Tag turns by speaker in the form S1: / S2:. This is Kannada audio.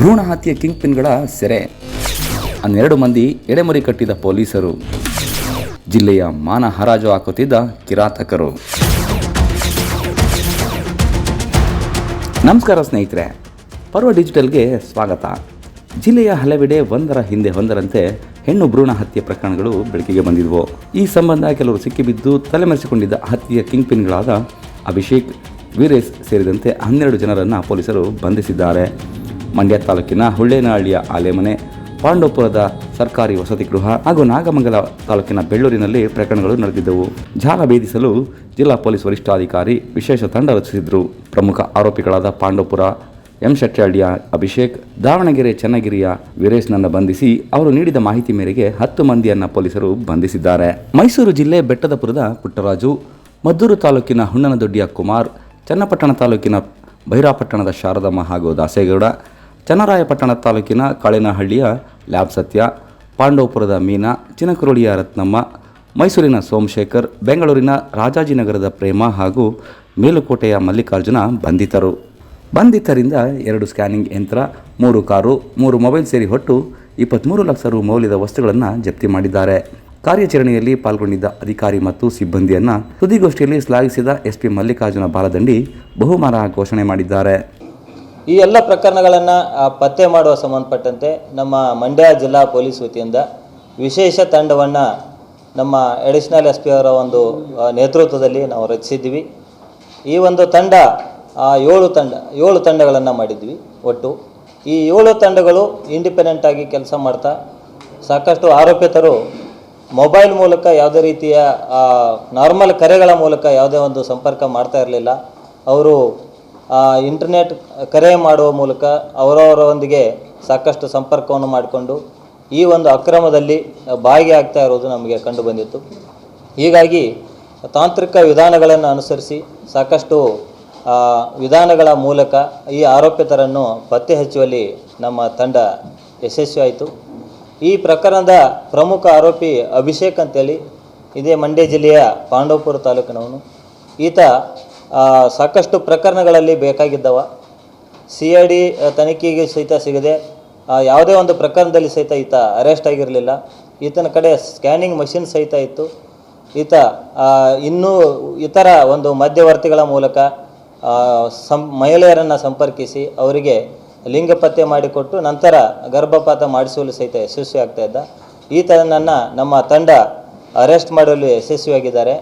S1: ಭ್ರೂಣ ಹತ್ಯೆ ಕಿಂಗ್ ಪಿನ್ಗಳ ಸೆರೆ. ಹನ್ನೆರಡು ಮಂದಿ ಎಡೆಮರಿ ಕಟ್ಟಿದ ಪೊಲೀಸರು. ಜಿಲ್ಲೆಯ ಮಾನ ಹರಾಜು ಹಾಕುತ್ತಿದ್ದ ಕಿರಾತಕರು. ನಮಸ್ಕಾರ ಸ್ನೇಹಿತರೆ, ಪರ್ವ ಡಿಜಿಟಲ್ಗೆ ಸ್ವಾಗತ. ಜಿಲ್ಲೆಯ ಹಲವೆಡೆ ಒಂದರ ಹಿಂದೆ ಒಂದರಂತೆ ಹೆಣ್ಣು ಭ್ರೂಣ ಹತ್ಯೆ ಪ್ರಕರಣಗಳು ಬೆಳಕಿಗೆ ಬಂದಿದ್ವು. ಈ ಸಂಬಂಧ ಕೆಲವರು ಸಿಕ್ಕಿಬಿದ್ದು ತಲೆಮರೆಸಿಕೊಂಡಿದ್ದ ಹತ್ಯೆಯ ಕಿಂಗ್ ಪಿನ್ಗಳಾದ ಅಭಿಷೇಕ್, ವೀರೇಶ್ ಸೇರಿದಂತೆ ಹನ್ನೆರಡು ಜನರನ್ನು ಪೊಲೀಸರು ಬಂಧಿಸಿದ್ದಾರೆ. ಮಂಡ್ಯ ತಾಲೂಕಿನ ಹುಳ್ಳೇನಹಳ್ಳಿಯ ಆಲೆಮನೆ, ಪಾಂಡವಪುರದ ಸರ್ಕಾರಿ ವಸತಿ ಗೃಹ ಹಾಗೂ ನಾಗಮಂಗಲ ತಾಲೂಕಿನ ಬೆಳ್ಳೂರಿನಲ್ಲಿ ಪ್ರಕರಣಗಳು ನಡೆದಿದ್ದವು. ಜಾಲ ಭೇದಿಸಲು ಜಿಲ್ಲಾ ಪೊಲೀಸ್ ವರಿಷ್ಠಾಧಿಕಾರಿ ವಿಶೇಷ ತಂಡ ರಚಿಸಿದ್ರು. ಪ್ರಮುಖ ಆರೋಪಿಗಳಾದ ಪಾಂಡವಪುರ, ಎಂ ಶೆಟ್ಟಿಹಳ್ಳಿಯ ಅಭಿಷೇಕ್, ದಾವಣಗೆರೆ ಚನ್ನಗಿರಿಯ ವೀರೇಶ್ನನ್ನು ಬಂಧಿಸಿ ಅವರು ನೀಡಿದ ಮಾಹಿತಿ ಮೇರೆಗೆ ಹತ್ತು ಮಂದಿಯನ್ನ ಪೊಲೀಸರು ಬಂಧಿಸಿದ್ದಾರೆ. ಮೈಸೂರು ಜಿಲ್ಲೆ ಬೆಟ್ಟದಪುರದ ಪುಟ್ಟರಾಜು, ಮದ್ದೂರು ತಾಲೂಕಿನ ಹುಣ್ಣನದೊಡ್ಡಿಯ ಕುಮಾರ್, ಚನ್ನಪಟ್ಟಣ ತಾಲೂಕಿನ ಭೈರಾಪಟ್ಟಣದ ಶಾರದಮ್ಮ ಹಾಗೂ ದಾಸೇಗೌಡ ಚನ್ನರಾಯಪಟ್ಟಣ ತಾಲೂಕಿನ ಕಾಳಿನಹಳ್ಳಿಯ ಲ್ಯಾಬ್ ಸತ್ಯ, ಪಾಂಡವಪುರದ ಮೀನಾ, ಚಿನಕುರುಳಿಯ ರತ್ನಮ್ಮ, ಮೈಸೂರಿನ ಸೋಮಶೇಖರ್, ಬೆಂಗಳೂರಿನ ರಾಜಾಜಿನಗರದ ಪ್ರೇಮ ಹಾಗೂ ಮೇಲುಕೋಟೆಯ ಮಲ್ಲಿಕಾರ್ಜುನ ಬಂಧಿತರು. ಬಂಧಿತರಿಂದ ಎರಡು ಸ್ಕ್ಯಾನಿಂಗ್ ಯಂತ್ರ, ಮೂರು ಕಾರು, ಮೂರು ಮೊಬೈಲ್ ಸೇರಿ ಹೊಟ್ಟು ಇಪ್ಪತ್ತ್ಮೂರು ಲಕ್ಷ ರು ಮೌಲ್ಯದ ವಸ್ತುಗಳನ್ನು ಜಪ್ತಿ ಮಾಡಿದ್ದಾರೆ. ಕಾರ್ಯಾಚರಣೆಯಲ್ಲಿ ಪಾಲ್ಗೊಂಡಿದ್ದ ಅಧಿಕಾರಿ ಮತ್ತು ಸಿಬ್ಬಂದಿಯನ್ನು ಸುದ್ದಿಗೋಷ್ಠಿಯಲ್ಲಿ ಶ್ಲಾಘಿಸಿದ ಎಸ್ಪಿ ಮಲ್ಲಿಕಾರ್ಜುನ ಬಾಲದಂಡಿ ಬಹುಮಾನ ಘೋಷಣೆ ಮಾಡಿದ್ದಾರೆ.
S2: ಈ ಎಲ್ಲ ಪ್ರಕರಣಗಳನ್ನು ಪತ್ತೆ ಮಾಡುವ ಸಂಬಂಧಪಟ್ಟಂತೆ ನಮ್ಮ ಮಂಡ್ಯ ಜಿಲ್ಲಾ ಪೊಲೀಸ್ ವತಿಯಿಂದ ವಿಶೇಷ ತಂಡವನ್ನು ನಮ್ಮ ಅಡಿಷನಲ್ ಎಸ್ ಪಿ ಅವರ ಒಂದು ನೇತೃತ್ವದಲ್ಲಿ ನಾವು ರಚಿಸಿದ್ವಿ ಈ ಒಂದು ತಂಡ ಏಳು ತಂಡ, ಏಳು ತಂಡಗಳನ್ನು ಮಾಡಿದ್ವಿ ಒಟ್ಟು. ಈ ಏಳು ತಂಡಗಳು ಇಂಡಿಪೆಂಡೆಂಟ್ ಆಗಿ ಕೆಲಸ ಮಾಡ್ತಾ, ಸಾಕಷ್ಟು ಆರೋಪಿತರು ಮೊಬೈಲ್ ಮೂಲಕ ಯಾವುದೇ ರೀತಿಯ ನಾರ್ಮಲ್ ಕರೆಗಳ ಮೂಲಕ ಯಾವುದೇ ಒಂದು ಸಂಪರ್ಕ ಮಾಡ್ತಾ ಇರಲಿಲ್ಲ. ಅವರು ಇಂಟರ್ನೆಟ್ ಕರೆ ಮಾಡುವ ಮೂಲಕ ಅವರವರೊಂದಿಗೆ ಸಾಕಷ್ಟು ಸಂಪರ್ಕವನ್ನು ಮಾಡಿಕೊಂಡು ಈ ಒಂದು ಅಕ್ರಮದಲ್ಲಿ ಭಾಗಿಯಾಗ್ತಾ ಇರೋದು ನಮಗೆ ಕಂಡು ಬಂದಿತ್ತು. ಹೀಗಾಗಿ ತಾಂತ್ರಿಕ ವಿಧಾನಗಳನ್ನು ಅನುಸರಿಸಿ ಸಾಕಷ್ಟು ವಿಧಾನಗಳ ಮೂಲಕ ಈ ಆರೋಪಿತರನ್ನು ಪತ್ತೆ ಹಚ್ಚುವಲ್ಲಿ ನಮ್ಮ ತಂಡ ಯಶಸ್ವಿಯಾಯಿತು ಈ ಪ್ರಕರಣದ ಪ್ರಮುಖ ಆರೋಪಿ ಅಭಿಷೇಕ್ ಅಂತೇಳಿ, ಇದೇ ಮಂಡ್ಯ ಜಿಲ್ಲೆಯ ಪಾಂಡವಪುರ ತಾಲೂಕಿನವನು. ಈತ ಸಾಕಷ್ಟು ಪ್ರಕರಣಗಳಲ್ಲಿ ಬೇಕಾಗಿದ್ದವ. ಸಿ ಐ ಡಿ ತನಿಖೆಗೆ ಸಹಿತ ಸಿಗದೆ ಯಾವುದೇ ಒಂದು ಪ್ರಕರಣದಲ್ಲಿ ಸಹಿತ ಈತ ಅರೆಸ್ಟ್ ಆಗಿರಲಿಲ್ಲ. ಈತನ ಕಡೆ ಸ್ಕ್ಯಾನಿಂಗ್ ಮಷಿನ್ ಸಹಿತ ಇತ್ತು. ಈತ ಇನ್ನೂ ಇತರ ಒಂದು ಮಧ್ಯವರ್ತಿಗಳ ಮೂಲಕ ಸಂ, ಮಹಿಳೆಯರನ್ನು ಸಂಪರ್ಕಿಸಿ ಅವರಿಗೆ ಲಿಂಗ ಪತ್ತೆ ಮಾಡಿಕೊಟ್ಟು ನಂತರ ಗರ್ಭಪಾತ ಮಾಡಿಸುವಲ್ಲಿ ಸಹಿತ ಯಶಸ್ವಿ ಆಗ್ತಾ ಇದ್ದ. ಈತನನ್ನು ನಮ್ಮ ತಂಡ ಅರೆಸ್ಟ್ ಮಾಡಲು ಯಶಸ್ವಿಯಾಗಿದ್ದಾರೆ.